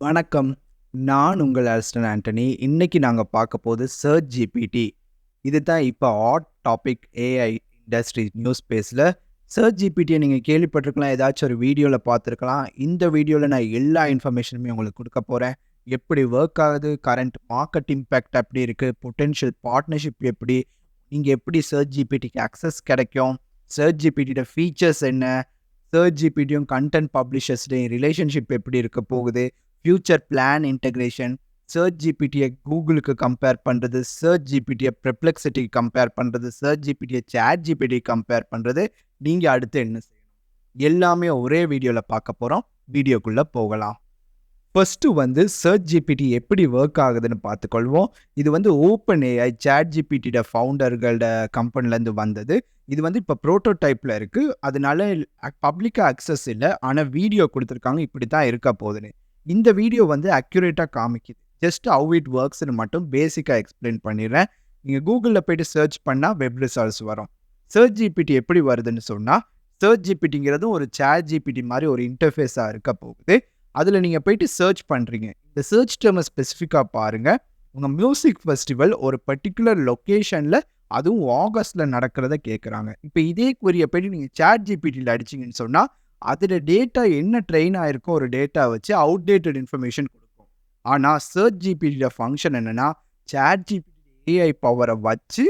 வணக்கம். நான் உங்கள் அல்ஸ்டன் ஆண்டனி. இன்னைக்கு நாங்கள் பார்க்க போது சர்ச் ஜிபிடி. இதுதான் இப்போ hot topic AI industry news பேஸில் சர்ச் ஜிபிடியை நீங்கள் கேள்விப்பட்டிருக்கலாம். ஏதாச்சும் ஒரு வீடியோவில் பார்த்துருக்கலாம். இந்த வீடியோவில் நான் எல்லா இன்ஃபர்மேஷனுமே உங்களுக்கு கொடுக்க போகிறேன் எப்படி ஒர்க் ஆகுது? கரண்ட் மார்க்கெட் இம்பேக்ட் எப்படி இருக்குது பொட்டென்ஷியல் பார்ட்னர்ஷிப் எப்படி? நீங்கள் எப்படி சர்ச் ஜிபிடிக்கு அக்சஸ் கிடைக்கும்? சர்ச் ஜிபிடியோட ஃபீச்சர்ஸ் என்ன? சர்ச் ஜிபிடியும் கன்டென்ட் பப்ளிஷர்ஸ்டையும் ரிலேஷன்ஷிப் எப்படி இருக்க போகுது? ஃபியூச்சர் பிளான் இன்டகிரேஷன், சர்ச் ஜிபிடியை கூகுளுக்கு கம்பேர் பண்ணுறது சர்ச் ஜிபிடியை பெர்ப்ளெக்ஸிட்டிக்கு கம்பேர் பண்ணுறது சர்ச் ஜிபிடியை சேட் ஜிபிடி கம்பேர் பண்ணுறது நீங்கள் அடுத்து என்ன செய்யணும்? எல்லாமே ஒரே வீடியோவில் பார்க்க போகிறோம் வீடியோக்குள்ளே போகலாம். ஃபஸ்ட்டு வந்து சர்ச் ஜிபிடி எப்படி ஒர்க் ஆகுதுன்னு பார்த்துக்கொள்வோம். இது வந்து ஓப்பன் ஏஐ, சேட் ஜிபிடியோட ஃபவுண்டர்களோட கம்பெனிலேருந்து வந்தது. இது வந்து இப்போ ப்ரோட்டோடைப்பில் இருக்குது அதனால பப்ளிக்காக அக்சஸ் இல்லை ஆனால் வீடியோ கொடுத்துருக்காங்க இப்படி தான் இருக்க போகுதுன்னு. இந்த வீடியோ வந்து அக்யூரேட்டாக காமிக்குது. ஜஸ்ட் ஹவு இட் ஒர்க்ஸ்னு மட்டும் பேசிக்காக எக்ஸ்பிளைன் பண்ணிடுறேன். நீங்க கூகுளில் போயிட்டு சர்ச் பண்ணால் வெப் ரிசல்ட்ஸ் வரும். சர்ச் ஜிபிடி எப்படி வருதுன்னு சொன்னால் சர்ச் ஜிபிடிங்கிறதும் ஒரு சேட் ஜிபிடி மாதிரி ஒரு இன்டர்ஃபேஸாக இருக்க போகுது. அதுல நீங்க போயிட்டு சர்ச் பண்றீங்க. இந்த சர்ச் டேர்மை ஸ்பெசிஃபிக்காக பாருங்க. உங்க மியூசிக் ஃபெஸ்டிவல் ஒரு பர்ட்டிகுலர் லொகேஷன்ல அதுவும் ஆகஸ்ட்டில் நடக்கிறத கேட்குறாங்க. இப்போ இதே குறியை போய்ட்டு நீங்கள் சேட் ஜிபிடியில் அடிச்சீங்கன்னு சொன்னால் அதில் டேட்டா என்ன ட்ரெயின் ஆயிருக்கோ ஒரு டேட்டா வச்சு அவுட்டேட்டட் இன்ஃபர்மேஷன் கொடுக்கும் ஆனால் சர்ச் ஜிபிடியோட ஃபங்க்ஷன் என்னென்னா சாட் ஜிபிடி ஏஐ பவரை வச்சு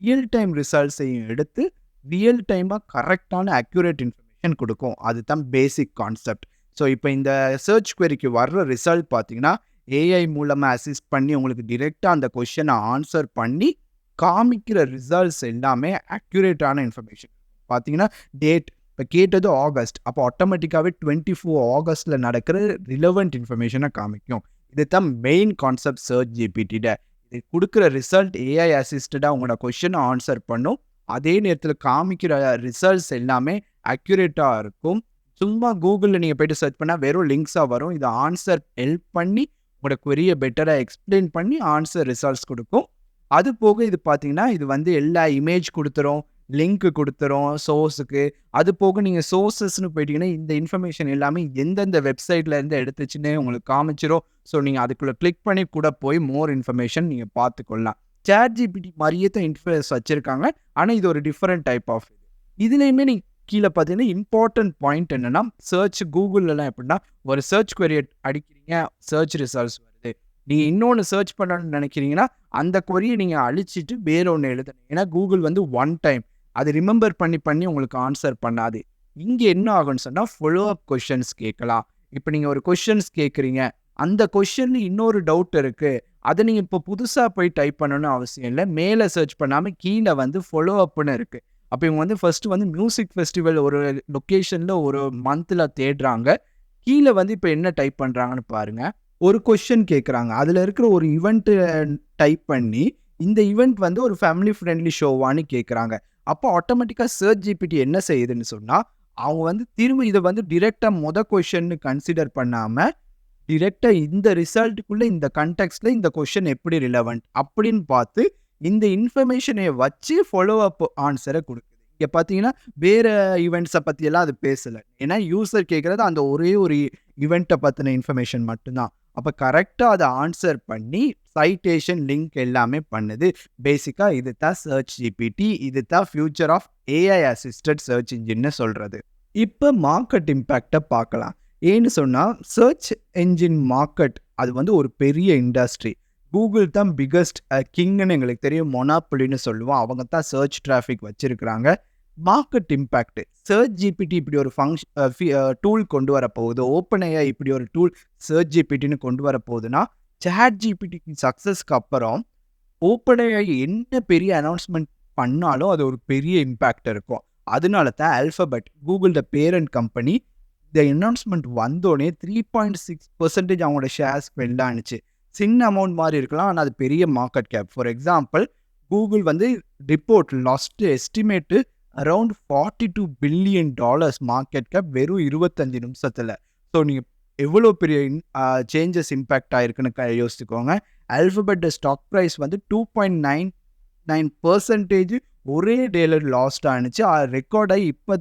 ரியல் டைம் ரிசல்ட்ஸையும் எடுத்து ரியல் டைமாக கரெக்டான அக்யூரேட் இன்ஃபர்மேஷன் கொடுக்கும் அதுதான் பேசிக் கான்செப்ட். ஸோ இப்போ இந்த சர்ச் குவெரிக்கு வர்ற ரிசல்ட் பார்த்தீங்கன்னா, ஏஐ மூலமாக அசிஸ்ட் பண்ணி உங்களுக்கு டிரெக்டாக அந்த கொஷனை ஆன்சர் பண்ணி காமிக்கிற ரிசல்ட்ஸ் எல்லாமே அக்யூரேட்டான இன்ஃபர்மேஷன். பார்த்தீங்கன்னா, டேட் இப்போ கேட்டது ஆகஸ்ட். அப்போ ஆட்டோமெட்டிக்காகவே டுவெண்ட்டி ஃபோர் ஆகஸ்ட்ல நடக்கிற ரிலவெண்ட் இன்ஃபர்மேஷனை காமிக்கும். இதுதான் மெயின் கான்செப்ட் சர்ச் ஜிபிடிட. இது கொடுக்குற ரிசல்ட் ஏஐ அசிஸ்டடா உங்களோட கொஷனை ஆன்சர் பண்ணும். அதே நேரத்தில் காமிக்கிற ரிசல்ட்ஸ் எல்லாமே அக்யூரேட்டா இருக்கும். சும்மா கூகுள்ல நீங்கள் போயிட்டு சர்ச் பண்ணா வெறும் லிங்க்ஸாக வரும். இது ஆன்சர் ஹெல்ப் பண்ணி உங்களோட கொரியை பெட்டரா எக்ஸ்பிளைன் பண்ணி ஆன்சர் ரிசல்ட்ஸ் கொடுக்கும் அது போக இது பார்த்தீங்கன்னா, இது வந்து எல்லா இமேஜ் கொடுத்துரும் லிங்க் கொடுத்துரும் சோர்ஸுக்கு அது போக நீங்கள் சோர்ஸஸ்னு போயிட்டீங்கன்னா, இந்த இன்ஃபர்மேஷன் எல்லாமே எந்தெந்த வெப்சைட்ல இருந்து எடுத்துச்சுன்னு உங்களுக்கு காமிச்சிரும். ஸோ நீங்கள் அதுக்குள்ளே கிளிக் பண்ணி கூட போய் மோர் இன்ஃபர்மேஷன் நீங்கள் பார்த்துக்கொள்ளலாம். சேட் ஜிபிடி மாதிரியே தான் இன்ஃபர்ஸ் வச்சுருக்காங்க ஆனால் இது ஒரு டிஃப்ரெண்ட் டைப் ஆஃப் இதுலேயுமே நீங்கள் கீழே பார்த்தீங்கன்னா, இம்பார்ட்டன்ட் பாயிண்ட் என்னன்னா, சர்ச் கூகுள்லலாம் எப்படின்னா, ஒரு சர்ச் குவெரிய அடிக்கிறீங்க, சர்ச் ரிசல்ட்ஸ் வருது. நீங்கள் இன்னொன்று சர்ச் பண்ணணும்னு நினைக்கிறீங்கன்னா, அந்த கொரியை நீங்கள் அழிச்சிட்டு வேற ஒன்று எழுதணும். ஏன்னா கூகுள் வந்து ஒன் டைம். அது ரிமெம்பர் பண்ணி பண்ணி உங்களுக்கு ஆன்சர் பண்ணாது. இங்கே என்ன ஆகும்னு சொன்னால் ஃபாலோ அப் கொஷின்ஸ் கேட்கலாம். இப்போ நீங்கள் ஒரு கொஷின்ஸ் கேட்குறீங்க அந்த கொஸ்டின்ல இன்னொரு டவுட் இருக்கு. அதை நீங்கள் இப்போ புதுசாக போய் டைப் பண்ணணும்னு அவசியம் இல்லை மேலே சர்ச் பண்ணாமல் கீழே வந்து ஃபாலோ அப்னு இருக்குது அப்போ இவங்க வந்து ஃபர்ஸ்ட் வந்து மியூசிக் ஃபெஸ்டிவல் ஒரு லொக்கேஷனில் ஒரு மந்தில் தேடுறாங்க. கீழே வந்து இப்போ என்ன டைப் பண்ணுறாங்கன்னு பாருங்க. ஒரு கொஷின் கேட்குறாங்க. அதில் இருக்கிற ஒரு ஈவெண்ட்டு டைப் பண்ணி, இந்த ஈவெண்ட் வந்து ஒரு ஃபேமிலி ஃப்ரெண்ட்லி ஷோவான்னு கேட்குறாங்க. அப்போ ஆட்டோமேட்டிக்காக சர்ச் ஜிபிடி என்ன செய்யுதுன்னு சொன்னா, அவங்க வந்து திரும்ப இத வந்து டிரெக்டாக மொத கொஷின்னு கன்சிடர் பண்ணாம, டிரெக்டாக இந்த ரிசல்ட்டுக்குள்ளே இந்த கான்டெக்ஸ்ட்ல இந்த கொஷின் எப்படி ரிலவெண்ட் அப்படின்னு பார்த்து, இந்த இன்ஃபர்மேஷனை வச்சு ஃபாலோ அப் ஆன்சரை கொடுக்குது இங்கே பார்த்தீங்கன்னா, வேற ஈவெண்ட்ஸை பற்றியெல்லாம் அது பேசல. ஏன்னா யூசர் கேட்குறது அந்த ஒரே ஒரு ஈவென்ட்ட பத்தின இன்ஃபர்மேஷன் மட்டும் தான். அப்ப கரெக்டாக அதை ஆன்சர் பண்ணி சைட்டேஷன், லிங்க் எல்லாமே பண்ணுது. பேசிக்காக இது தான் சர்ச் ஜிபிடி. இது தான் future of AI assisted search engine சொல்றது. இப்ப மார்க்கெட் இம்பேக்டை பார்க்கலாம். ஏன்னு சொன்னா, சர்ச் என்ஜின் மார்க்கெட் அது வந்து ஒரு பெரிய இண்டஸ்ட்ரி. கூகுள் தான் பிக்கஸ்ட் அ எங்களுக்கு தெரியும். மொனாப்புலின்னு சொல்லுவோம். அவங்க தான் சர்ச் டிராஃபிக் வச்சுருக்கிறாங்க மார்க்கெட் இம்பேக்ட் சர்ச் ஜிபிடி இப்படி ஒரு ஃபங்க்ஷன் டூல் கொண்டு வரப்போகுது. போகுது ஏஐ இப்படி ஒரு டூல் சர்ச் ஜிபிடின்னு கொண்டு வரப்போகுதுன்னா, சேட் ஜிபிடிக்கு சக்சஸ்க்கு அப்புறம் ஓப்பன் என்ன பெரிய அனௌன்ஸ்மெண்ட் பண்ணாலும் அது ஒரு பெரிய இம்பேக்ட் இருக்கும். அதனால தான் ஆல்ஃபபெட் கூகுளோட பேரண்ட் கம்பெனி இந்த அனவுன்ஸ்மென்ட் வந்தோனே 3.6% அவங்களோட ஷேர்ஸ் வெல்ல சின்ன அமௌண்ட் மாதிரி இருக்கலாம். ஆனா அது பெரிய market cap. For example Google வந்து report last estimate around 42 billion dollars market cap வெறும் இருபத்தஞ்சு நிமிஷத்தில் ஸோ நீங்கள் எவ்வளோ பெரிய சேஞ்சஸ் இம்பேக்ட் ஆகிருக்குன்னு க யோசிச்சுக்கோங்க. அல்ஃபபெட் ஸ்டாக் ப்ரைஸ் வந்து 2.99% ஒரே டேலர் லாஸ்ட் ஆனுச்சு. அ ரெக்கார்ட்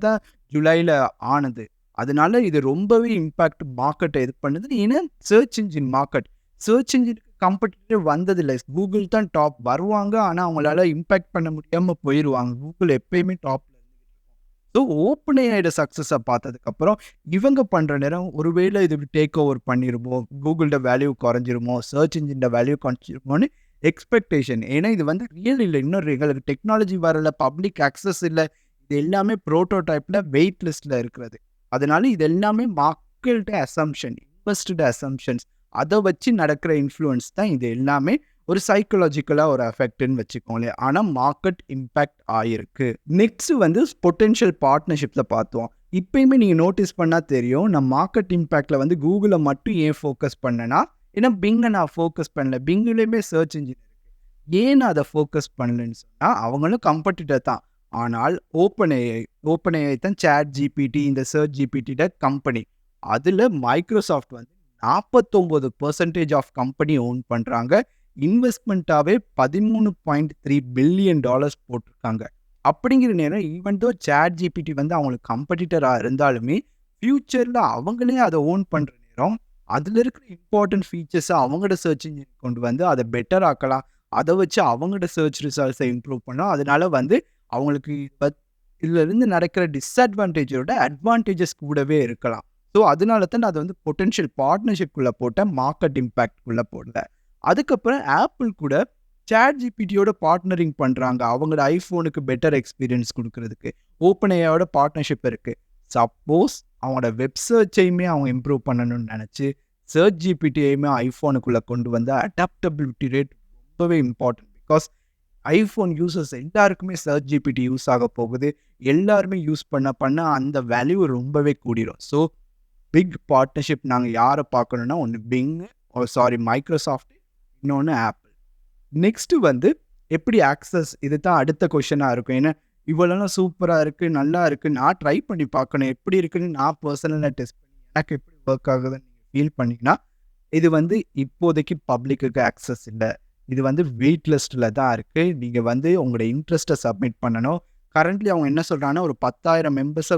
தான் ஜூலையில் ஆனது. அதனால இது ரொம்பவே இம்பேக்ட் மார்க்கெட்டை இது பண்ணுது ஏன்னா search engine market search engine competitive வந்ததில்லை. கூகுள் தான் டாப் வருவாங்க ஆனால் அவங்களால இம்பேக்ட் பண்ண முடியாமல் போயிடுவாங்க கூகுள் எப்பயுமே டாப் ஸோ ஓப்பன் ஏஐட சக்ஸஸை பார்த்ததுக்கப்புறம் இவங்க பண்ணுற நேரம் ஒருவேளை இது டேக் ஓவர் பண்ணிடுமோ கூகுளோட வேல்யூ குறைஞ்சிருமோ சர்ச் இன்ஜின்ட வேல்யூ குறைஞ்சிருமோன்னு எக்ஸ்பெக்டேஷன் ஏன்னா இது வந்து ரியல் இல்லை. இன்னும் எங்களுக்கு டெக்னாலஜி வரல பப்ளிக் அக்சஸ் இல்லை. இது எல்லாமே ப்ரோட்டோடைப்பில் வெயிட் லிஸ்ட்டில் இருக்கிறது. அதனால இது எல்லாமே மக்கள்கிட்ட அசம்ஷன் இன்வெஸ்டட் அசம்ஷன்ஸ் அதை வச்சு நடக்கிற இன்ஃப்ளூயன்ஸ் தான் இது எல்லாமே ஒரு சைக்கலாஜிக்கலாக ஒரு எஃபெக்ட்னு வச்சுக்கோங்களேன் ஆனால் மார்க்கெட் இம்பேக்ட் ஆகிருக்கு நெக்ஸ்ட் வந்து பொட்டென்ஷியல் பார்ட்னர்ஷிப்பில் பார்த்தோம் இப்பயுமே நீங்கள் நோட்டீஸ் பண்ணால் தெரியும் நான் மார்க்கெட் இம்பேக்டில் வந்து கூகுளை மட்டும் ஏன் ஃபோக்கஸ் பண்ணேன்னா ஏன்னா பிங்கை நான் ஃபோக்கஸ் பண்ணல. பிங்குலேயுமே சர்ச் இன்ஜின் ஏன் நான் அதை ஃபோக்கஸ் பண்ணலன்னு சொன்னால் அவங்களும் கம்பெட்டிட்டர் தான். ஆனால் ஓப்பன் ஏஐ ஓப்பன் ஏஐ தான் சேட் ஜிபிடி இந்த சர்ச் ஜிபிடியோட கம்பெனி அதில் மைக்ரோசாஃப்ட் வந்து நாற்பத்தொம்போது பர்சன்டேஜ் ஆஃப் கம்பெனி ஓன் பண்ணுறாங்க இன்வெஸ்ட்மெண்ட்டாகவே பதிமூணு பாயிண்ட் த்ரீ பில்லியன் டாலர்ஸ் போட்டிருக்காங்க. அப்படிங்கிற நேரம் ஈவன் தோ சேட் ஜிபிடி வந்து அவங்களுக்கு கம்படிட்டராக இருந்தாலுமே ஃப்யூச்சரில் அவங்களே அதை ஓன் பண்ணுற நேரம் அதில் இருக்கிற இம்பார்ட்டன்ட் ஃபீச்சர்ஸை அவங்களோட சர்ச் இன்ஜின் கொண்டு வந்து அதை பெட்டர் ஆக்கலாம். அதை வச்சு அவங்களோட சர்ச் ரிசல்ட்ஸை இம்ப்ரூவ் பண்ணோம் அதனால வந்து அவங்களுக்கு இதுலேருந்து நடக்கிற டிஸ்அட்வான்டேஜோட அட்வான்டேஜஸ் கூடவே இருக்கலாம். ஸோ அதனால தான் நான் அதை வந்து பொட்டென்ஷியல் பார்ட்னர்ஷிப்குள்ளே போட்டேன் மார்க்கெட் இம்பேக்ட்குள்ளே போடல அதுக்கப்புறம் ஆப்பிள் கூட சேட் ஜிபிடியோட பார்ட்னரிங் பண்ணுறாங்க அவங்களோட ஐஃபோனுக்கு பெட்டர் எக்ஸ்பீரியன்ஸ் கொடுக்கறதுக்கு. ஓப்பனையோட பார்ட்னர்ஷிப் இருக்குது சப்போஸ் அவங்களோட வெப் சர்ச்சையுமே அவங்க இம்ப்ரூவ் பண்ணணும்னு நினச்சி சர்ச் ஜிபிடியுமே ஐஃபோனுக்குள்ளே கொண்டு வந்த அடாப்டபிலிட்டி ரேட் ரொம்பவே இம்பார்ட்டன்ட் பிகாஸ் ஐஃபோன் யூசர்ஸ் எல்லாருக்குமே சர்ச் ஜிபிடி யூஸ் ஆக போகுது. எல்லாருமே யூஸ் பண்ண பண்ண அந்த வேல்யூ ரொம்பவே கூடிரும். ஸோ பிக் பார்ட்னர்ஷிப் நாங்கள் யாரை பார்க்கணுன்னா ஒன்று பிங் சாரி oh, மைக்ரோசாஃப்ட் இன்னொன்று ஆப்பிள் நெக்ஸ்ட்டு வந்து எப்படி ஆக்சஸ் இது தான் அடுத்த கொஷனாக இருக்கும். ஏன்னா இவ்வளோலாம் சூப்பராக இருக்குது நல்லா இருக்குது நான் ட்ரை பண்ணி பார்க்கணும். எப்படி இருக்குன்னு நான் பர்சனலாக டெஸ்ட் பண்ணி எனக்கு எப்படி ஒர்க் ஆகுதுன்னு நீங்கள் ஃபீல் பண்ணிங்கன்னா இது வந்து இப்போதைக்கு பப்ளிக்கு ஆக்சஸ் இல்லை. இது வந்து வெயிட் லிஸ்ட்டில் தான் இருக்குது நீங்கள் வந்து உங்களோட இன்ட்ரெஸ்ட்டை சப்மிட் பண்ணணும். கரண்ட்லி அவங்க என்ன சொல்கிறாங்கன்னா ஒரு பத்தாயிரம் மெம்பர்ஸை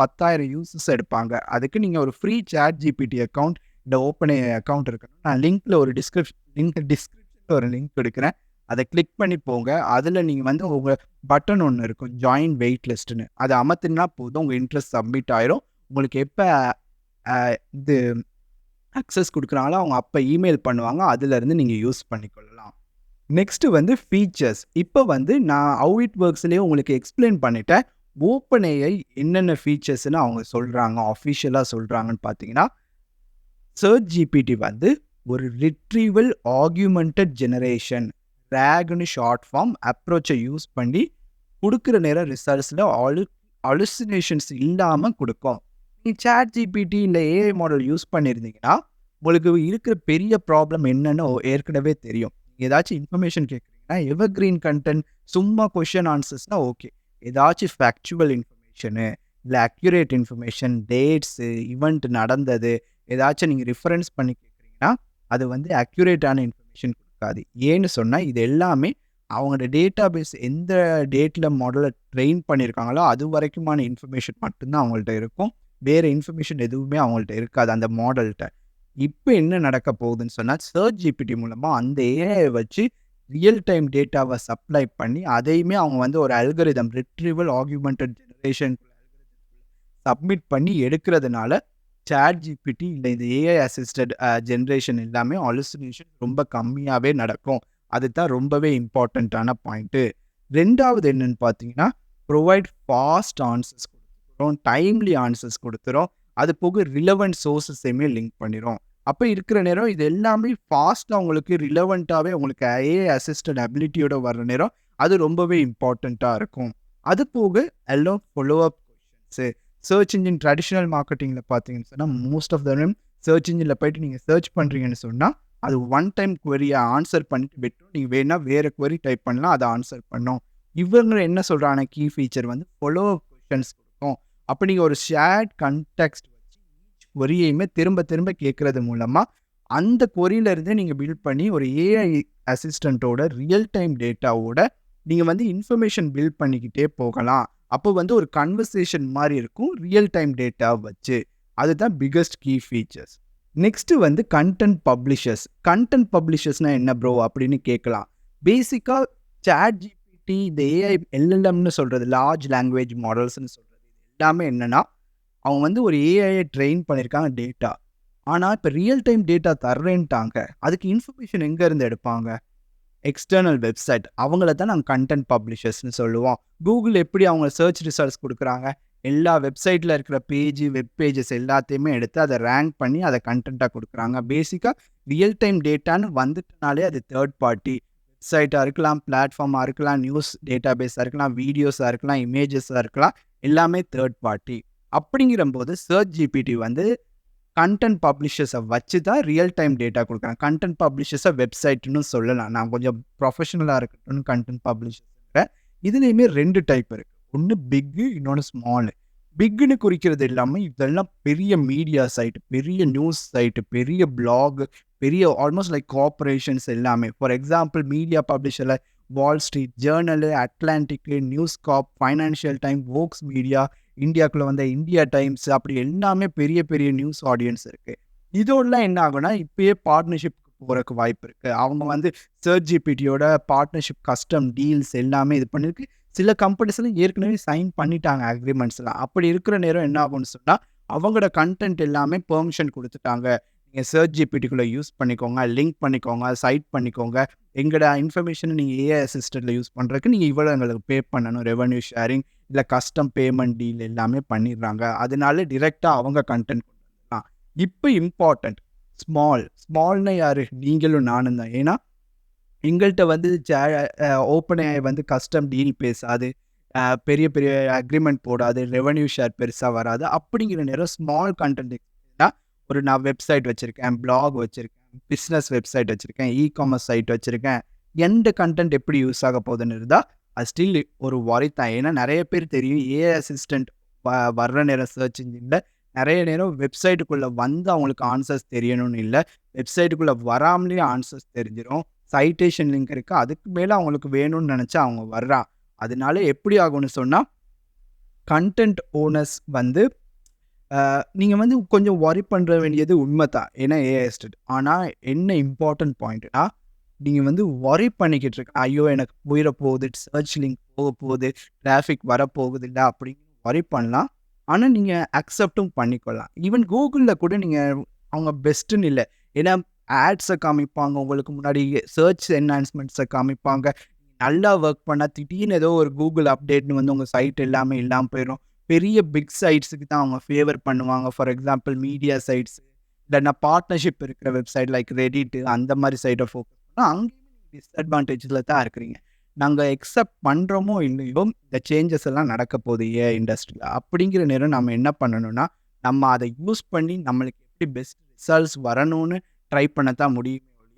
பத்தாயிரம் யூசர்ஸ் எடுப்பாங்க. அதுக்கு நீங்கள் ஒரு ஃப்ரீ சேட் ஜிபிடி அக்கௌண்ட் இந்த ஓப்பன் அக்கௌண்ட் இருக்கணும். நான் லிங்க்கில் ஒரு டிஸ்கிரிப்ஷன் லிங்க் டிஸ்கிரிப்ஷனில் ஒரு லிங்க் கொடுக்குறேன் அதை கிளிக் பண்ணி போங்க. அதில் நீங்கள் வந்து உங்கள் பட்டன் ஒன்று இருக்கும். ஜாயின் வெயிட் லிஸ்ட்டுன்னு அதை அமர்த்தினா போதும். உங்கள் இன்ட்ரெஸ்ட் சப்மிட் ஆயிரும். உங்களுக்கு எப்போ இது அக்சஸ் கொடுக்குறாங்களோ அவங்க அப்போ இமெயில் பண்ணுவாங்க. அதுலேருந்து நீங்கள் யூஸ் பண்ணிக்கொள்ளலாம். நெக்ஸ்ட்டு வந்து ஃபீச்சர்ஸ் இப்போ வந்து நான் அவு இட் ஒர்க்ஸ்லேயே உங்களுக்கு எக்ஸ்பிளைன் பண்ணிட்டேன். ஓப்பன் ஏஐ என்னென்ன ஃபீச்சர்ஸ்னு அவங்க சொல்கிறாங்க அஃபிஷியலாக சொல்கிறாங்கன்னு பார்த்தீங்கன்னா சர்ச் ஜிபிடி வந்து ஒரு ரிட்ரீவல் ஆர்கியூமெண்டட் ஜெனரேஷன் ரேக்னு ஷார்ட் ஃபார்ம் அப்ரோச்சை யூஸ் பண்ணி கொடுக்குற நேரம் ரிசல்ட்ஸில் அலு அலுசினேஷன்ஸ் இல்லாமல் கொடுக்கும். நீ சேட் ஜிபிடி இல்லை ஏஐ மாடல் யூஸ் பண்ணியிருந்தீங்கன்னா உங்களுக்கு இருக்கிற பெரிய ப்ராப்ளம் என்னன்னு ஏற்கனவே தெரியும். ஏதாச்சும் இன்ஃபர்மேஷன் கேட்குறீங்கன்னா எவர் கிரீன் கண்டென்ட் சும்மா கொஷின் ஆன்சர்ஸ்னால் ஓகே ஏதாச்சும் ஃபேக்சுவல் இன்ஃபர்மேஷனு இல்லை அக்யூரேட் இன்ஃபர்மேஷன் டேட்ஸு ஈவெண்ட் நடந்தது ஏதாச்சும் நீங்கள் ரெஃபரன்ஸ் பண்ணி கேட்குறீங்கன்னா அது வந்து அக்யூரேட்டான இன்ஃபர்மேஷன் கொடுக்காது. ஏன்னு சொன்னால் இது எல்லாமே அவங்களோட டேட்டா பேஸ் எந்த டேட்டில் மாடலை ட்ரெயின் பண்ணியிருக்காங்களோ அது வரைக்குமான இன்ஃபர்மேஷன் மட்டும்தான் அவங்கள்ட்ட இருக்கும். வேறு இன்ஃபர்மேஷன் எதுவுமே அவங்கள்ட்ட இருக்காது அந்த மாடல்கிட்ட இப்போ என்ன நடக்க போகுதுன்னு சொன்னால் சர்ச் ஜிபிடி மூலமாக அந்த ஏஐ வச்சு ரியல் டைம் டேட்டாவை சப்ளை பண்ணி அதையுமே அவங்க வந்து ஒரு algorithm retrieval augmented generation submit பண்ணி எடுக்கிறதுனால சேட் ஜிபிடி இல்லை இந்த ஏஐ அசிஸ்டட் ஜென்ரேஷன் எல்லாமே அலுசினேஷன் ரொம்ப கம்மியாகவே நடக்கும். அதுதான் ரொம்பவே இம்பார்ட்டண்ட்டான பாயிண்ட்டு ரெண்டாவது என்னன்னு பார்த்தீங்கன்னா ப்ரொவைட் ஃபாஸ்ட் ஆன்சர்ஸ் கொடுத்துரும் டைம்லி ஆன்சர்ஸ் கொடுத்துரும் அது போக ரிலவெண்ட் சோர்ஸஸையுமே லிங்க் பண்ணிடும் அப்போ இருக்கிற நேரம் இது எல்லாமே ஃபாஸ்ட்டாக உங்களுக்கு ரிலவெண்ட்டாகவே உங்களுக்கு ஏஐ அசிஸ்டன்ட் அபிலிட்டியோட வர்ற நேரம் அது ரொம்பவே இம்பார்ட்டண்ட்டாக இருக்கும். அது போக எல்லாம் follow up questions search engine traditional மார்க்கெட்டிங்கில் பார்த்தீங்கன்னு சொன்னால் most of the time search இன்ஜினில் போயிட்டு நீங்கள் சர்ச் பண்ணுறீங்கன்னு சொன்னால் அது ஒன் டைம் குவரியை ஆன்சர் பண்ணிட்டு விட்டு நீங்கள் வேணால் வேறு குவரி டைப் பண்ணலாம் அதை ஆன்சர் பண்ணோம். இவங்க என்ன சொல்கிறாங்க கீ ஃபீச்சர் வந்து ஃபாலோ அப் கொஷின்ஸ் அப்போ நீங்கள் ஒரு ஷேர்ட் கன்டெக்ஸ்ட் வச்சு திரும்ப திரும்ப கேட்குறது மூலமாக அந்த கொரியிலேருந்து நீங்கள் பில்ட் பண்ணி ஒரு ஏஐ அசிஸ்டண்ட்டோட ரியல் டைம் டேட்டாவோட நீங்கள் வந்து இன்ஃபர்மேஷன் பில்ட் பண்ணிக்கிட்டே போகலாம். அப்போ வந்து ஒரு கன்வர்சேஷன் மாதிரி இருக்கும் ரியல் டைம் டேட்டா வச்சு. அதுதான் பிக்கஸ்ட் கீ ஃபீச்சர்ஸ் நெக்ஸ்ட் வந்து கண்டென்ட் பப்ளிஷர்ஸ் கண்டென்ட் பப்ளிஷர்ஸ்னால் என்ன ப்ரோ அப்படின்னு கேட்கலாம் பேசிக்காக சேட் ஜிபிடி இந்த ஏஐ எல்எல்எம்னு சொல்கிறது லார்ஜ் லாங்குவேஜ் மாடல்ஸ்னு சொல்கிறது எல்லாமே என்னென்னா அவங்க வந்து ஒரு ஏஐயை ட்ரெயின் பண்ணியிருக்காங்க டேட்டா ஆனால் இப்போ ரியல் டைம் டேட்டா தர்றேன்ட்டாங்க. அதுக்கு இன்ஃபர்மேஷன் எங்கேருந்து எடுப்பாங்க? எக்ஸ்டர்னல் வெப்சைட் அவங்கள தான் நாங்கள் கண்டென்ட் பப்ளிஷர்ஸ்னு சொல்லுவோம். கூகுள் எப்படி அவங்க சர்ச் ரிசல்ட்ஸ் கொடுக்குறாங்க? எல்லா வெப்சைட்டில் இருக்கிற பேஜ் வெப் பேஜஸ் எல்லாத்தையுமே எடுத்து அதை ரேங்க் பண்ணி அதை கண்டென்ட்டாக கொடுக்குறாங்க. பேசிக்காக ரியல் டைம் டேட்டான்னு வந்துட்டனாலே அது தேர்ட் பார்ட்டி வெப்சைட்டாக இருக்கலாம் பிளாட்ஃபார்மாக இருக்கலாம் நியூஸ் டேட்டா பேஸாக இருக்கலாம் வீடியோஸாக இருக்கலாம் இமேஜஸாக இருக்கலாம் எல்லாமே தேர்ட் பார்ட்டி அப்படிங்கிற போது சர்ச் ஜிபிடி வந்து கண்டென்ட் பப்ளிஷர்ஸை வச்சு தான் ரியல் டைம் டேட்டா கொடுக்குறாங்க கண்டென்ட் பப்ளிஷர்ஸை வெப்சைட்னு சொல்லலாம். நான் கொஞ்சம் ப்ரொஃபஷனலாக இருக்கட்டும் கண்டென்ட் பப்ளிஷர்ஸ் இதுலேயுமே ரெண்டு டைப் இருக்குது ஒன்று பிக்கு இன்னொன்று ஸ்மாலு பிக்குன்னு குறிக்கிறது இல்லாமல் இதெல்லாம் பெரிய மீடியா சைட்டு பெரிய நியூஸ் சைட்டு பெரிய பிளாக் பெரிய ஆல்மோஸ்ட் லைக் கார்பரேஷன்ஸ் எல்லாமே. For example media பப்ளிஷரில் Wall Street Journal Atlantic News Corp Financial Time Vox Media இந்தியாக்குள்ளே வந்த இந்தியா டைம்ஸ் அப்படி எல்லாமே பெரிய பெரிய நியூஸ் ஆடியன்ஸ் இருக்குது இதோடலாம் என்ன ஆகும்னா இப்பயே பார்ட்னர்ஷிப் போகிறக்கு வாய்ப்பு இருக்குது அவங்க வந்து சர்ச் ஜிபிடியோட பார்ட்னர்ஷிப் கஸ்டம் டீல்ஸ் எல்லாமே இது பண்ணியிருக்கு சில கம்பெனிஸ்லாம் ஏற்கனவே சைன் பண்ணிட்டாங்க அக்ரிமெண்ட்ஸ்லாம் அப்படி இருக்கிற நேரம் என்ன ஆகும்னு சொன்னால் அவங்களோட கண்டென்ட் எல்லாமே பெர்மிஷன் கொடுத்துட்டாங்க. நீங்கள் சர்ச் ஜிபிடிக்குள்ளே யூஸ் பண்ணிக்கோங்க லிங்க் பண்ணிக்கோங்க சைட் பண்ணிக்கோங்க. எங்களோட இன்ஃபர்மேஷனை நீங்கள் ஏஐ அசிஸ்டண்ட்டில் யூஸ் பண்ணுறதுக்கு நீங்கள் இவ்வளோ எங்களுக்கு பே பண்ணணும். ரெவன்யூ ஷேரிங் இல்லை கஸ்டம் பேமெண்ட் டீல் எல்லாமே பண்ணிடுறாங்க. அதனால டிரெக்டாக அவங்க கண்டென்ட் ஆ இப்போ இம்பார்ட்டண்ட் ஸ்மால் ஸ்மால்னா யார்? நீங்களும் நானும் தான். ஏன்னா எங்கள்கிட்ட வந்து ஓப்பன் ஏஐ வந்து கஸ்டம் டீல் பேசாது பெரிய பெரிய அக்ரிமெண்ட் போடாது ரெவன்யூ ஷேர் பெருசாக வராது. அப்படிங்கிற நேரம் ஸ்மால் கண்டென்ட் ஒரு நான் வெப்சைட் வச்சுருக்கேன் பிளாக் வச்சுருக்கேன் பிஸ்னஸ் வெப்சைட் வச்சுருக்கேன் இ காமர்ஸ் சைட் வச்சுருக்கேன். எந்த கண்டென்ட் எப்படி யூஸ் ஆக போகுதுன்னு இருந்தால் அது ஸ்டில் ஒரு வரி தான். ஏன்னா நிறைய பேர் தெரியும் ஏஐ அசிஸ்டண்ட் வ வர்ற நேரம் சர்ச் இன்ஜினில் நிறைய நேரம் வெப்சைட்டுக்குள்ளே வந்து அவங்களுக்கு ஆன்சர்ஸ் தெரியணும்னு இல்லை. வெப்சைட்டுக்குள்ளே வராமலே ஆன்சர்ஸ் தெரிஞ்சிடும் சைட்டேஷன் லிங்க் இருக்குது அதுக்கு மேலே அவங்களுக்கு வேணும்னு நினச்சா அவங்க வர்றா. அதனால எப்படி ஆகும்னு சொன்னால் கண்டென்ட் ஓனர்ஸ் வந்து நீங்கள் வந்து கொஞ்சம் ஒரி பண்ணுற வேண்டியது உண்மை தான் ஏன்னா ஏஎஸ்டட் ஆனால் என்ன இம்பார்ட்டன்ட் பாயிண்ட்னா நீங்கள் வந்து ஒரி பண்ணிக்கிட்டு இருக்க ஐயோ எனக்கு போயிட போகுது சர்ச் லிங்க் போக போகுது டிராஃபிக் வரப்போகுது இல்லை அப்படின்னு ஒரி பண்ணலாம். ஆனால் நீங்கள் அக்செப்டும் பண்ணிக்கொள்ளலாம். ஈவன் கூகுளில் கூட நீங்கள் அவங்க பெஸ்ட்டுன்னு இல்லை. ஏன்னா ஆட்ஸை காமிப்பாங்க உங்களுக்கு முன்னாடி சர்ச் என்ஹான்ஸ்மெண்ட்ஸை காமிப்பாங்க. நல்லா ஒர்க் பண்ணால் திடீர்னு ஏதோ ஒரு கூகுள் அப்டேட்னு வந்து உங்கள் சைட் எல்லாமே இல்லாமல் போயிடும் பெரிய பிக் சைட்ஸுக்கு தான் அவங்க ஃபேவர் பண்ணுவாங்க. ஃபார் எக்ஸாம்பிள் மீடியா சைட்ஸ் இல்லைன்னா பார்ட்னர்ஷிப் இருக்கிற வெப்சைட் லைக் ரெடிட்டு அந்த மாதிரி சைட்டை ஃபோக்கஸ் பண்ணால் அங்கேயும் டிஸ்அட்வான்டேஜில் தான் இருக்கிறீங்க. நாங்கள் எக்ஸப்ட் பண்ணுறோமோ இல்லையோ இந்த சேஞ்சஸ் எல்லாம் நடக்க போகுது ஏ இண்டஸ்ட்ரியில் அப்படிங்கிற நேரம் நம்ம என்ன பண்ணணும்னா நம்ம அதை யூஸ் பண்ணி நம்மளுக்கு எப்படி பெஸ்ட் ரிசல்ட்ஸ் வரணும்னு ட்ரை பண்ண தான்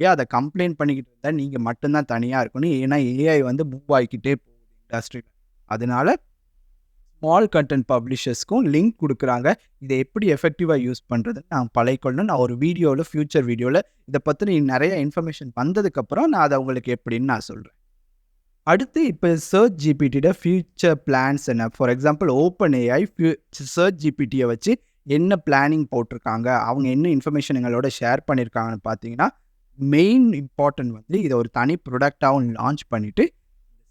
ஏன் அதை கம்ப்ளைண்ட் பண்ணிக்கிட்டு இருந்தால் நீங்கள் மட்டும்தான் தனியாக இருக்கணும். ஏன்னா ஏஐ வந்து மூவ் ஆகிக்கிட்டே போகுது இண்டஸ்ட்ரியில் அதனால ஸ்மால் கண்டென்ட் பப்ளிஷர்ஸ்க்கும் லிங்க் கொடுக்குறாங்க. இதை எப்படி எஃபெக்டிவாக யூஸ் பண்ணுறதுன்னு நான் பழையக்கொள்ளணும் நான் ஒரு வீடியோவில் ஃப்யூச்சர் வீடியோவில் இதை பற்றி நிறைய இன்ஃபர்மேஷன் வந்ததுக்கப்புறம் நான் அதை உங்களுக்கு எப்படின்னு நான் சொல்கிறேன் அடுத்து இப்போ சர்ச் ஜிபிடியோட ஃபியூச்சர் பிளான்ஸ் என்ன? For example Open AI few search ஜிபிடியை வச்சு என்ன பிளானிங் போட்டிருக்காங்க? அவங்க என்ன இன்ஃபர்மேஷன் எங்களோட ஷேர் பண்ணியிருக்காங்கன்னு பார்த்தீங்கன்னா மெயின் இம்பார்ட்டன்ட் வந்து இதை ஒரு தனி ப்ரொடக்டாகவும் லான்ச் பண்ணிவிட்டு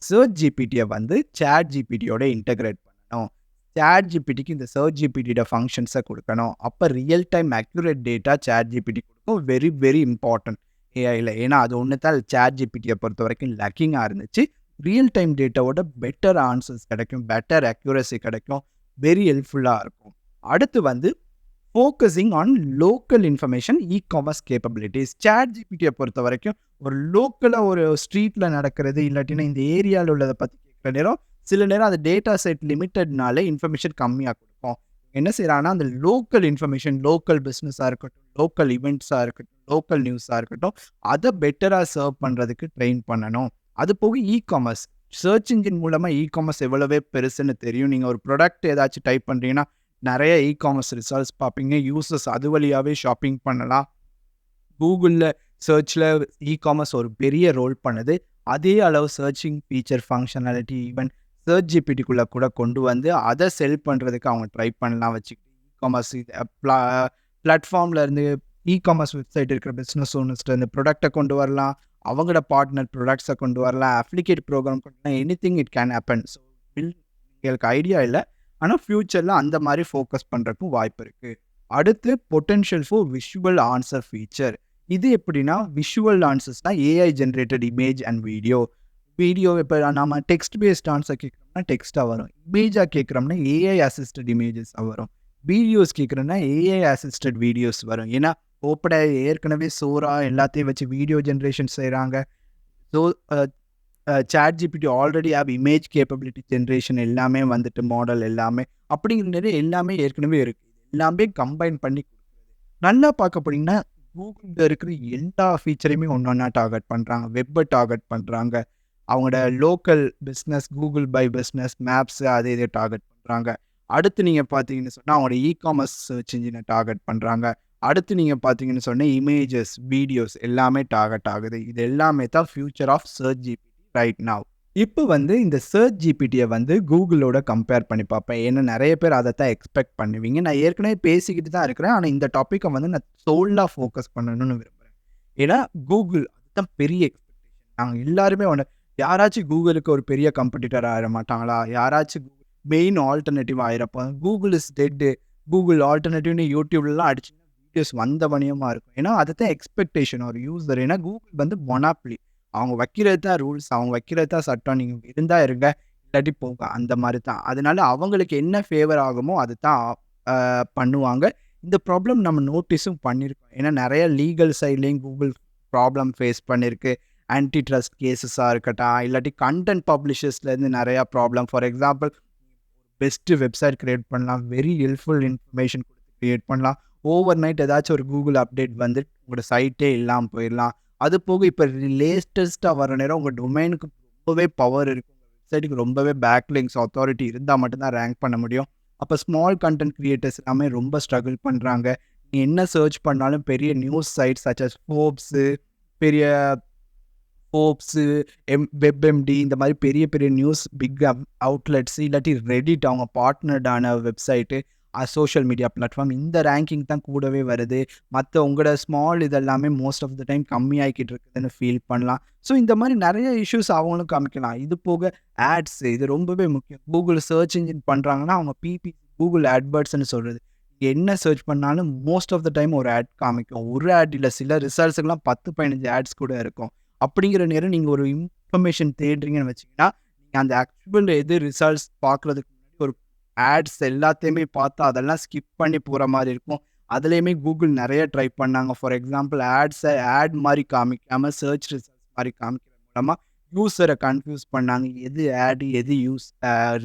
சர்ச் ஜிபிடியை வந்து சேட் ஜிபிடியோட இன்டகிரேட் பண்ணணும் சேட் ஜிபிடிக்கு இந்த சர்ச் ஜிபிடியோட ஃபங்க்ஷன்ஸை கொடுக்கணும். அப்போ real time accurate data chat GPT கொடுக்கும் வெரி வெரி இம்பார்ட்டன்ட் ஏஐயில் ஏன்னா அது ஒன்று தான் சேட் ஜிபிடியை பொறுத்த வரைக்கும் லக்கிங்காக இருந்துச்சு ரியல் டைம் டேட்டாவோட பெட்டர் ஆன்சர்ஸ் கிடைக்கும். பெட்டர் அக்யூரஸி கிடைக்கும். வெரி ஹெல்ப்ஃபுல்லாக இருக்கும். அடுத்து வந்து focusing on local information ecommerce capabilities chat ஜிபிடியை பொறுத்த வரைக்கும் ஒரு லோக்கலாக ஒரு ஸ்ட்ரீட்டில் நடக்கிறது இல்லாட்டினா இந்த ஏரியாவில் உள்ளதை பற்றி கேட்குற நேரம் சில நேரம் அந்த டேட்டா செட் லிமிட்டட்னால இன்ஃபர்மேஷன் கம்மியாக கொடுக்கும் என்ன செய்கிறாங்கன்னா அந்த லோக்கல் இன்ஃபர்மேஷன் லோக்கல் பிஸ்னஸாக இருக்கட்டும் லோக்கல் இவெண்ட்ஸாக இருக்கட்டும் லோக்கல் நியூஸாக இருக்கட்டும் அதை பெட்டராக சர்வ் பண்ணுறதுக்கு ட்ரெயின் பண்ணணும். அது போக இ காமர்ஸ் சர்ச் இன்ஜின் மூலமாக இ காமர்ஸ் எவ்வளவே பெருசுன்னு தெரியும். நீங்கள் ஒரு ப்ராடக்ட் ஏதாச்சும் டைப் பண்ணுறீங்கன்னா நிறைய இ காமர்ஸ் ரிசல்ட்ஸ் பார்ப்பீங்க. யூசர்ஸ் அது வழியாகவே ஷாப்பிங் பண்ணலாம். கூகுளில் சர்ச்சில் இ காமர்ஸ் ஒரு பெரிய ரோல் பண்ணுது. அதே அளவு searching feature functionality even search ஜிபிடிக்குள்ளே கூட கொண்டு வந்து அதை செல் பண்ணுறதுக்கு அவங்க ட்ரை பண்ணலாம் வச்சுக்கிட்டு இ-காமர்ஸ் இது பிளா இருந்து இ-காமர்ஸ் வெப்சைட் இருக்கிற பிஸ்னஸ் ஓனர்ஸ்லேருந்து இருந்து கொண்டு வரலாம். அவங்களோட பார்ட்னர் ப்ராடக்ட்ஸ கொண்டு வரலாம். அப்ளிகேட் ப்ரோக்ராம் கொண்டு வரலாம். Anything it can happen. So bill எங்களுக்கு ஐடியா இல்லை ஆனால் ஃப்யூச்சரில் அந்த மாதிரி ஃபோக்கஸ் பண்ணுறக்கும் வாய்ப்பு இருக்கு. அடுத்து potential for visual answer feature. இது எப்படின்னா, visual ஆன்சர்ஸ்னா AI generated image and video. Video இப்போ நம்ம டெக்ஸ்ட் பேஸ்ட் ஆன்சர் கேட்குறோம்னா டெக்ஸ்ட்டாக வரும். இமேஜா கேட்குறோம்னா ஏஐ அசிஸ்டட் இமேஜஸாக வரும். வீடியோஸ் கேட்குறோன்னா ஏஐ அசிஸ்டட் வீடியோஸ் வரும். ஏன்னா ஓப்படை ஏற்கனவே சோரா எல்லாத்தையும் வச்சு வீடியோ ஜென்ரேஷன் செய்கிறாங்க so chat chat GPT already app image capability generation எல்லாமே வந்துட்டு மாடல் எல்லாமே. அப்படிங்கிறது எல்லாமே ஏற்கனவே இருக்குது எல்லாமே கம்பைன் பண்ணி நல்லா பார்க்க போனீங்கன்னா, கூகுளில் இருக்கிற எல்லா ஃபீச்சரையுமே ஒண்ணொண்ணா டார்கெட் பண்ணுறாங்க வெப்பை டார்கெட் பண்ணுறாங்க அவங்களோட local business Google by business maps அது இதை டார்கெட் பண்ணுறாங்க அடுத்து நீங்கள் பார்த்தீங்கன்னு சொன்னால் அவங்களோட இ-காமர்ஸ் சர்ச் இன்ஜினை டார்கெட் பண்ணுறாங்க அடுத்து நீங்கள் பார்த்தீங்கன்னு சொன்னால் இமேஜஸ், வீடியோஸ் எல்லாமே டார்கெட் ஆகுது. இது எல்லாமே தான் future of search GPT right now. இப்போ வந்து இந்த சர்ச் ஜிபிடியை வந்து கூகுளோட கம்பேர் பண்ணி பார்ப்பேன். ஏன்னா நிறைய பேர் அதை தான் எக்ஸ்பெக்ட் பண்ணுவீங்க. நான் ஏற்கனவே பேசிக்கிட்டு தான் இருக்கிறேன். ஆனால் இந்த டாப்பிக்கை வந்து நான் சோல்டாக ஃபோக்கஸ் பண்ணணும்னு விரும்புகிறேன் ஏன்னா கூகுள் அதுதான் பெரிய எக்ஸ்பெக்டேஷன். நாங்கள் எல்லாருமே ஒண்ணு யாராச்சும் கூகுளுக்கு ஒரு பெரிய காம்படிட்டர் ஆயிற மாட்டாங்களா? யாராச்சும் மெயின் ஆல்டர்னேட்டிவ் ஆயிரப்போ கூகுள் இஸ் டெட்டு கூகுள் ஆல்டர்னேட்டிவ்னு யூடியூப்லலாம் அடிச்சு வீடியோஸ் வந்த பணியமாக இருக்கும். ஏன்னா அதுதான் எக்ஸ்பெக்டேஷன் ஒரு யூசர். ஏன்னா கூகுள் வந்து மொனாப்ளி அவங்க வைக்கிறது தான் ரூல்ஸ். அவங்க வைக்கிறது தான் சட்டம். நீங்கள் இருந்தால் இருங்க, இல்லாட்டி போங்க. அந்த மாதிரி தான். அதனால அவங்களுக்கு என்ன ஃபேவர் ஆகுமோ அது தான் பண்ணுவாங்க. இந்த ப்ராப்ளம் நம்ம நோட்டீஸும் பண்ணியிருக்கோம். ஏன்னா நிறைய லீகல் சைட்லேயும் கூகுள் ப்ராப்ளம் ஃபேஸ் பண்ணியிருக்கு. ஆன்டி ட்ரஸ்ட் கேஸஸாக இருக்கட்டும், இல்லாட்டி கண்டென்ட் பப்ளிஷர்ஸ்லேருந்து நிறையா problem. For example best website create பண்ணலாம். வெரி ஹெல்ப்ஃபுல் இன்ஃபர்மேஷன் கொடுத்து கிரியேட் பண்ணலாம். ஓவர் நைட் ஏதாச்சும் ஒரு கூகுள் அப்டேட் வந்து உங்களோட சைட்டே இல்லாமல் போயிடலாம் அது போக இப்போ லேட்டஸ்ட்டாக வர நேரம் உங்கள் டொமைனுக்கு ரொம்பவே பவர் இருக்கும் வெப்சைட்டுக்கு ரொம்பவே பேக்லிங்ஸ் அத்தாரிட்டி இருந்தால் மட்டும்தான் ரேங்க் பண்ண முடியும். அப்போ ஸ்மால் கண்டென்ட் க்ரியேட்டர்ஸ் எல்லாமே ரொம்ப ஸ்ட்ரகிள் பண்ணுறாங்க நீ என்ன சர்ச் பண்ணாலும் பெரிய news sites such as Forbes, பெரிய ஃபோப்ஸு எம் வெப்எம்டி இந்த மாதிரி பெரிய பெரிய நியூஸ் பிக் அவுட்லெட்ஸ் இல்லாட்டி ரெடிட் அவங்க பார்ட்னர்டான வெப்சைட்டு, சோஷியல் மீடியா பிளாட்ஃபார்ம் இந்த ரேங்கிங் தான் கூடவே வருது. மற்ற உங்களோட ஸ்மால் இதெல்லாமே மோஸ்ட் ஆஃப் த டைம் கம்மியாகிக்கிட்டு இருக்குதுன்னு ஃபீல் பண்ணலாம். ஸோ இந்த மாதிரி நிறைய இஷ்யூஸ் அவங்களும் காமிக்கலாம். இது போக ஆட்ஸ் இது ரொம்பவே முக்கியம். கூகுள் சர்ச் இன்ஜின் பண்ணுறாங்கன்னா அவங்க பிபி கூகுள் ஆட்வர்ட்ஸ்ன்னு சொல்கிறது என்ன சர்ச் பண்ணாலும் மோஸ்ட் ஆஃப் த டைம் ஒரு ஆட் காமிக்கும். ஒரு ஆட் இல்லை சில ரிசல்ட்ஸுக்கெலாம் பத்து பதினஞ்சு ஆட்ஸ் கூட இருக்கும். அப்படிங்கிற நேரம் நீங்கள் ஒரு இன்ஃபர்மேஷன் தேடுறீங்கன்னு வச்சீங்கன்னா, நீங்கள் அந்த ஆக்சுவல் எது ரிசல்ட்ஸ் பார்க்குறதுக்கு முன்னாடி ஒரு ஆட்ஸ் எல்லாத்தையுமே பார்த்தா அதெல்லாம் ஸ்கிப் பண்ணி போகிற மாதிரி இருக்கும். அதுலேயுமே கூகுள் நிறைய ட்ரை பண்ணாங்க. ஃபார் எக்ஸாம்பிள் ஆட்ஸை ஆட் மாதிரி காமிக்காமல் சர்ச் ரிசல்ட்ஸ் மாதிரி காமிக்கிற மூலமாக யூஸரை கன்ஃப்யூஸ் பண்ணாங்க. எது ஆடு எது யூஸ்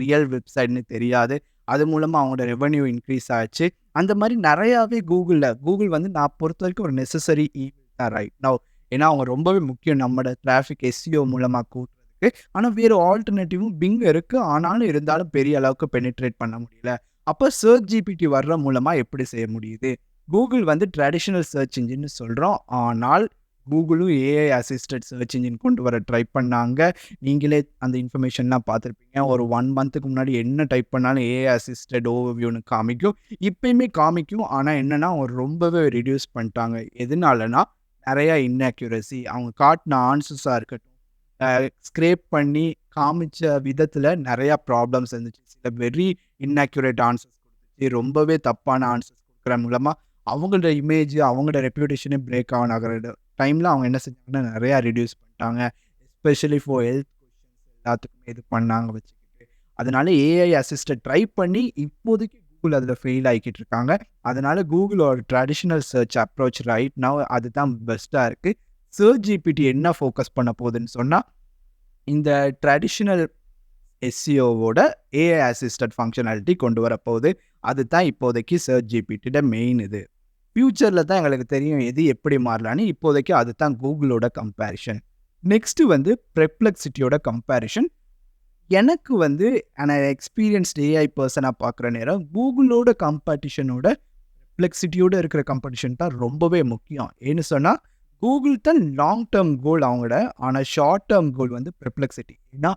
ரியல் வெப்சைட்னு தெரியாது. அது மூலமாக அவங்களோட ரெவன்யூ இன்க்ரீஸ் ஆச்சு. அந்த மாதிரி நிறையாவே கூகுளில் கூகுள் வந்து நான் பொறுத்த வரைக்கும் ஒரு நெசசரி ஈவில் தான் ரைட் நவ். ஏன்னா அவங்க ரொம்பவே முக்கியம் நம்மளோட டிராஃபிக் எஸ்சிஓ மூலமாக கூட்டுறதுக்கு. ஆனால் வேறு ஆல்டர்னேட்டிவும் பிங் இருக்குது ஆனாலும் இருந்தாலும் பெரிய அளவுக்கு பெனிட்ரேட் பண்ண முடியல. அப்போ சர்ச் ஜிபிடி வர்ற மூலமாக எப்படி செய்ய முடியுது? கூகுள் வந்து ட்ரெடிஷ்னல் சர்ச் இன்ஜின்னு சொல்கிறோம் ஆனால் கூகுளும் ஏஐ அசிஸ்டட் சர்ச் இன்ஜின் கொண்டு வர ட்ரை பண்ணாங்க. நீங்களே அந்த இன்ஃபர்மேஷன்லாம் பார்த்துருப்பீங்க. ஒரு ஒன் மந்த்துக்கு முன்னாடி என்ன டைப் பண்ணாலும் ஏஐ அசிஸ்டட் ஓவர்வியூன்னு காமிக்கும். இப்பயுமே காமிக்கும். ஆனால் என்னென்னா அவங்க ரொம்பவே ரெடியூஸ் பண்ணிட்டாங்க. எதனாலனா, நிறையா இன்ஆக்யூரசி அவங்க காட்டின ஆன்சர்ஸாக இருக்கட்டும், ஸ்க்ரேப் பண்ணி காமிச்ச விதத்தில் நிறையா ப்ராப்ளம்ஸ் இருந்துச்சு. சில வெரி இன்ஆக்யூரேட் ஆன்சர்ஸ் கொடுத்துச்சு ரொம்பவே தப்பான ஆன்சர்ஸ் கொடுக்குற மூலமாக அவங்களோட இமேஜ், அவங்களோட ரெப்யூட்டேஷனே பிரேக் ஆன் ஆகிற டைமில் அவங்க என்ன செஞ்சாங்கன்னா, நிறையா ரிடியூஸ் பண்ணிட்டாங்க. எஸ்பெஷலி ஃபார் ஹெல்த் கொஷின்ஸ் எல்லாத்துக்குமே இது பண்ணாங்க வச்சுக்கிட்டு. அதனால ஏஐ அசிஸ்டட் ட்ரை பண்ணி இப்போதைக்கு கூகுள் அதுல ஃபெயில் ஆகிக்கிட்டு இருக்காங்க. அதனால கூகுளோட traditional search approach right now அதுதான் பெஸ்ட்டா இருக்கு. சர்ச் ஜிபிடி என்ன ஃபோக்கஸ் பண்ண போகுதுன்னு சொன்னா, இந்த ட்ரெடிஷ்னல் எஸ்சிஓவோட ஏஐ அசிஸ்டட் ஃபங்க்ஷனாலிட்டி கொண்டு வரப்போகுது. அது தான் இப்போதைக்கு சர்ச் ஜிபிடியோட மெயின் இது. ஃப்யூச்சரில் தான் எங்களுக்கு தெரியும் எது எப்படி மாறலான்னு. இப்போதைக்கு அதுதான் கூகுளோட கம்பேரிஷன் நெக்ஸ்ட் வந்து ப்ரெப்ளெக்ஸிட்டியோட கம்பேரிஷன் எனக்கு வந்து நான் எக்ஸ்பீரியன்ஸ்ட் ஏஐ பர்சனாக பார்க்குற நேரம், கூகுளோட காம்படிஷனோட ஃப்ளெக்சிட்டியோடு இருக்கிற காம்படிஷன் தான் ரொம்பவே முக்கியம். ஏன்னு சொன்னால் கூகுள் தான் லாங் டேர்ம் கோல் அவங்களோட. ஆனால் ஷார்ட் டேர்ம் கோல் வந்து ப்ரெப்ளெக்சிட்டி ஏன்னா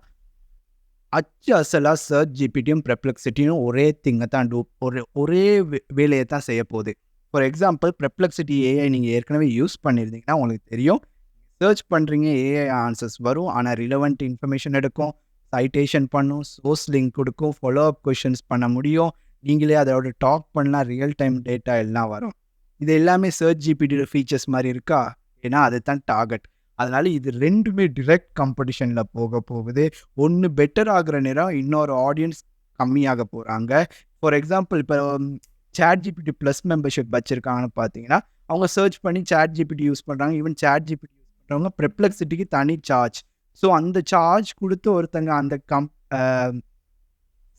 அச்சு அசலா சர்ச் ஜிபிடியும் ப்ரெப்ளெக்சிட்டியும் ஒரே திங்கை தான் டூ ஒரு ஒரே வேலையை தான் செய்ய போகுது ஃபார் எக்ஸாம்பிள் ப்ரெப்ளெக்சிட்டி ஏஐ நீங்கள் ஏற்கனவே யூஸ் பண்ணியிருந்தீங்கன்னா உங்களுக்கு தெரியும் சர்ச் பண்ணுறீங்க ஏஐ ஆன்சர்ஸ் வரும் ஆனால் ரிலவெண்ட் இன்ஃபர்மேஷன் எடுக்கும் சைட்டேஷன் பண்ணும் சோர்ஸ் லிங்க் கொடுக்கும் ஃபாலோ அப் கொஷின்ஸ் பண்ண முடியும். நீங்களே அதோட டாக் பண்ணலாம் ரியல் டைம் டேட்டா எல்லாம் வரும். இது எல்லாமே சர்ச் ஜிபிடியோட ஃபீச்சர்ஸ் மாதிரி இருக்கா? ஏன்னா அது தான் டார்கெட் அதனால் இது ரெண்டுமே டிரெக்ட் காம்படிஷனில் போக போகுது. ஒன்று பெட்டர் ஆகிற நேரம் இன்னொரு ஆடியன்ஸ் கம்மியாக போகிறாங்க ஃபார் எக்ஸாம்பிள் இப்போ சேட் ஜிபிடி ப்ளஸ் மெம்பர்ஷிப் வச்சுருக்காங்கன்னு பார்த்தீங்கன்னா அவங்க சர்ச் பண்ணி சேட் ஜிபிடி யூஸ் பண்ணுறாங்க ஈவன் சேட் ஜிபிடி யூஸ் பண்ணுறவங்க ப்ரெப்ளெக்சிட்டிக்கு தனி சார்ஜ் ஸோ அந்த சார்ஜ் கொடுத்து ஒருத்தங்க அந்த கம்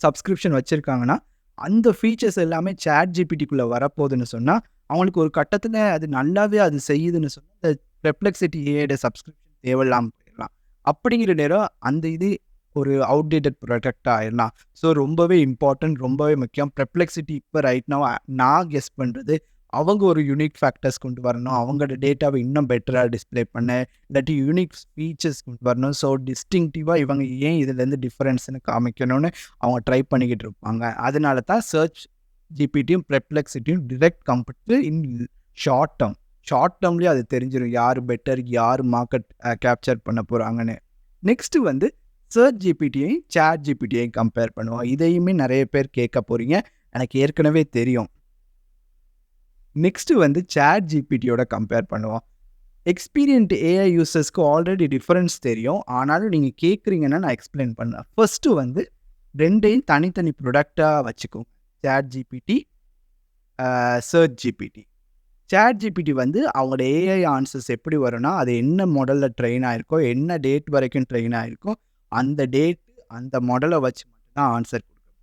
சப்ஸ்கிரிப்ஷன் வச்சுருக்காங்கன்னா அந்த ஃபீச்சர்ஸ் எல்லாமே சேட் ஜிபிடிக்குள்ளே வரப்போகுதுன்னு சொன்னால் அவங்களுக்கு ஒரு கட்டத்தில் அது நல்லாவே அது செய்யுதுன்னு சொன்னால் இந்த பெர்ப்ளெக்சிட்டி ஏட சப்ஸ்கிரிப்ஷன் தேவையில்லாமல் போயிடலாம். அப்படிங்கிற நேரம் அந்த இது ஒரு அவுடேட்டட் ப்ராடக்ட் ஆயிடலாம். ஸோ ரொம்பவே இம்பார்ட்டன்ட் ரொம்பவே முக்கியம். ப்ரெப்ளெக்ஸிட்டி இப்போ ரைட் நான் நான் கெஸ் பண்ணுறது அவங்க ஒரு யூனிக் ஃபேக்டர்ஸ் கொண்டு வரணும். அவங்களோட டேட்டாவை இன்னும் பெட்டராக டிஸ்பிளே பண்ண. இல்லாட்டி யூனிக் ஃபீச்சர்ஸ் கொண்டு வரணும். ஸோ டிஸ்டிங்டிவாக இவங்க ஏன் இதுலேருந்து டிஃப்ரென்ஸ்னு காமிக்கணும்னு அவங்க ட்ரை பண்ணிக்கிட்டு இருப்பாங்க. அதனால தான் சர்ச் ஜிபிடியும் பெர்ப்ளெக்சிட்டியும் direct compete in short term short டேர்ம்லேயே அது தெரிஞ்சிடும் யார் பெட்டர் யார் மார்க்கெட் கேப்சர் பண்ண போகிறாங்கன்னு நெக்ஸ்ட்டு வந்து சர்ச் ஜிபிடியையும் சேட் ஜிபிடியையும் கம்பேர் பண்ணுவோம். இதையுமே நிறைய பேர் கேட்க போகிறீங்க எனக்கு ஏற்கனவே தெரியும். நெக்ஸ்ட்டு வந்து சேட் ஜிபிடியோட கம்பேர் பண்ணுவோம் எக்ஸ்பீரியன்ட் ஏஐ யூசர்ஸ்க்கு ஆல்ரெடி டிஃப்ரென்ஸ் தெரியும். ஆனாலும் நீங்கள் கேட்குறீங்கன்னா நான் எக்ஸ்பிளைன் பண்ணேன் ஃபர்ஸ்ட்டு வந்து ரெண்டையும் தனித்தனி ப்ரொடக்டாக வச்சுக்கோங்க. Chat GPT search GPT chat GPT வந்து அவங்களோட ஏஐ ஆன்சர்ஸ் எப்படி வரும்னா அது என்ன மாடலில் ட்ரெயின் ஆகிருக்கோ என்ன டேட் வரைக்கும் ட்ரெயின் ஆகிருக்கோ அந்த டேட் அந்த மாடலை வச்சு மட்டும்தான் ஆன்சர் கொடுக்க போகுது.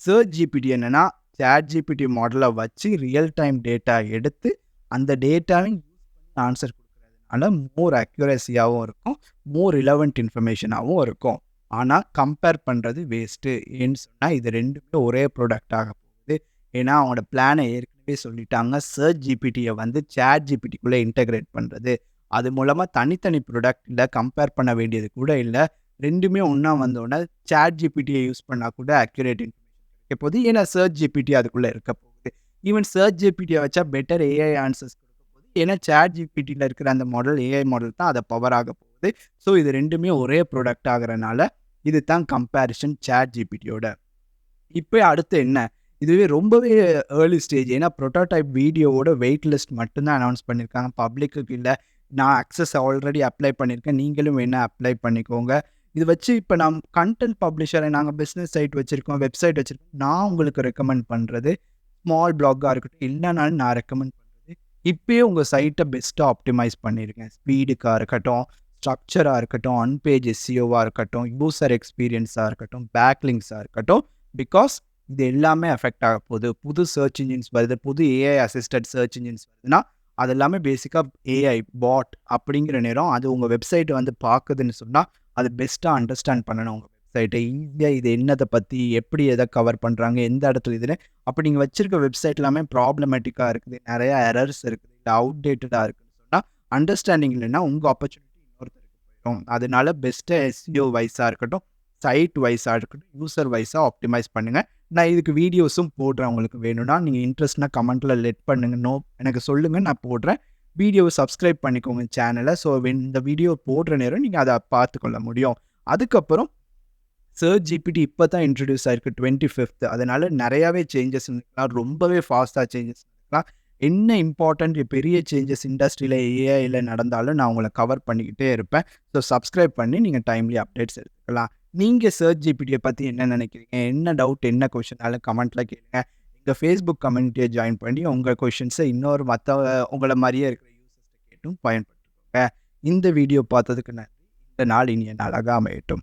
சர்ச் ஜிபிடி என்னென்னா சேட் ஜிபிடி மாடலை வச்சு ரியல் டைம் டேட்டா எடுத்து அந்த டேட்டாவையும் ஆன்சர் கொடுக்குறதுனால மோர் அக்யூரஸியாகவும் இருக்கும் மோர் ரிலவெண்ட் இன்ஃபர்மேஷனாகவும் இருக்கும். ஆனால் கம்பேர் பண்ணுறது வேஸ்ட்டு ஏன்னு சொன்னால் இது ரெண்டுமே ஒரே ப்ராடக்டாக போகுது. ஏன்னா அவங்களோட பிளானை ஏற்கனவே சொல்லிட்டாங்க சர்ச் ஜிபிடியை வந்து சேட் ஜிபிடிக்குள்ளே இன்டகிரேட் பண்ணுறது அது மூலமாக தனித்தனி ப்ரொடக்டில் கம்பேர் பண்ண வேண்டியது கூட இல்லை ரெண்டுமே ஒன்றா வந்தோடனே சேட் ஜிபிடியை யூஸ் பண்ணால் கூட அக்யூரேட் இன்ஃபர்மேஷன் போகுது ஏன்னா சர்ச் ஜிபிடி அதுக்குள்ளே இருக்க போகுது ஈவன் சர்ச் ஜிபிடியை வச்சா பெட்டர் ஏஐ ஆன்சர்ஸ் கொடுக்க போகுது ஏன்னா சேட் ஜிபிடியில் இருக்கிற அந்த மாடல் ஏஐ மாடல் தான் அதை பவர் ஆக போகுது. ஸோ இது ரெண்டுமே ஒரே ப்ராடக்ட் ஆகிறனால இது தான் கம்பேரிஷன் சேட் ஜிபிடியோட இப்போ அடுத்து என்ன? இதுவே ரொம்பவே ஏர்லி ஸ்டேஜ் ஏன்னா ப்ரோட்டோடைப் வீடியோவோட வெயிட் லிஸ்ட் மட்டும்தான் அனௌன்ஸ் பண்ணியிருக்காங்க பப்ளிக்கு இல்லை. நான் அக்சஸ் ஆல்ரெடி அப்ளை பண்ணியிருக்கேன் நீங்களும் வேணால் அப்ளை பண்ணிக்கோங்க. இது வச்சு இப்போ நம் கண்டென்ட் பப்ளிஷரை நாங்கள் பிஸ்னஸ் சைட் வச்சுருக்கோம் வெப்சைட் வச்சுருக்கோம். நான் உங்களுக்கு ரெக்கமெண்ட் பண்ணுறது ஸ்மால் பிளாக்காக இருக்கட்டும் இல்லைனாலும் நான் ரெக்கமெண்ட் பண்ணுறது இப்போயே உங்கள் சைட்டை பெஸ்ட்டாக ஆப்டிமைஸ் பண்ணியிருக்கேன் ஸ்பீடுக்காக இருக்கட்டும் ஸ்ட்ரக்சராக இருக்கட்டும் அன்பேஜ் எஸ்சிஓவாக இருக்கட்டும் யூசர் எக்ஸ்பீரியன்ஸாக இருக்கட்டும் பேக்லிங்ஸாக இருக்கட்டும் பிகாஸ் இது எல்லாமே அஃபெக்ட் ஆக போகுது. புது சர்ச் இன்ஜின்ஸ் வருது புது ஏஐ அசிஸ்டட் சர்ச் இன்ஜின்ஸ் வருதுன்னா அது எல்லாமே பேசிக்காக ஏஐ பாட் அப்படிங்கிற நேரம் அது உங்கள் வெப்சைட்டை வந்து பார்க்குதுன்னு சொன்னால் அது பெஸ்ட்டாக அண்டர்ஸ்டாண்ட் பண்ணணும் உங்கள் வெப்சைட்டை ஈஸியாக இது என்னதை பற்றி எப்படி எதை கவர் பண்ணுறாங்க எந்த இடத்துல இதில் அப்போ நீங்கள் வச்சுருக்க வெப்சைட் எல்லாமே ப்ராப்ளமேட்டிக்காக இருக்குது. நிறையா எரர்ஸ் இருக்குது. இல்லை அவுடேட்டடாக இருக்குதுன்னு சொன்னால் அண்டர்ஸ்டாண்டிங் இல்லைன்னா உங்கள் ஆப்பர்ச்சுனிட்டி இன்னொருத்தருக்கு போயிடும். அதனால பெஸ்ட்டாக எஸ்சிஓ வைஸாக இருக்கட்டும் சைட் வைஸாக இருக்கட்டும் யூசர் வைஸாக ஆப்டிமைஸ் பண்ணுங்கள் நான் இதுக்கு வீடியோஸும் போடுறேன். உங்களுக்கு வேணும்னா நீங்கள் இன்ட்ரெஸ்ட்னா கமெண்ட்டில் லெட் பண்ணுங்க. நோ எனக்கு சொல்லுங்கள் நான் போடுறேன். வீடியோவை சப்ஸ்கிரைப் பண்ணிக்கோங்க சேனலை ஸோ இந்த வீடியோ போடுற நேரம் நீங்கள் அதை பார்த்துக்கொள்ள முடியும். அதுக்கப்புறம் சர்ச் ஜிபிடி இப்போ தான் இன்ட்ரடியூஸ் ஆயிருக்கு டுவெண்ட்டி ஃபிஃப்த் அதனால் நிறையாவே சேஞ்சஸ் இருக்கலாம். ரொம்பவே ஃபாஸ்ட்டாக சேஞ்சஸ் இருக்கலாம். என்ன இம்பார்ட்டண்ட் பெரிய சேஞ்சஸ் இண்டஸ்ட்ரியில் ஏஐயில் நடந்தாலும் நான் உங்களை கவர் பண்ணிக்கிட்டே இருப்பேன். ஸோ சப்ஸ்கிரைப் பண்ணி நீங்கள் டைம்லி அப்டேட்ஸ் எடுத்துக்கலாம். நீங்கள் சர்ச் ஜிபிடியை பற்றி என்ன நினைக்கிறீங்க? என்ன டவுட் என்ன கொஷனாலும் கமெண்ட்டில் கேளுங்க. இந்த ஃபேஸ்புக் கம்யூனிட்டியை ஜாயின் பண்ணி உங்கள் கொஷின்ஸை இன்னொரு மற்ற உங்களை மாதிரியே இருக்கிற யூசர்ஸ்ட்டு கேட்டும் பயன்படுத்திக்கோங்க. இந்த வீடியோ பார்த்ததுக்கு நன்றி. இந்த நாள் இனிய நாளாக அமையட்டும்.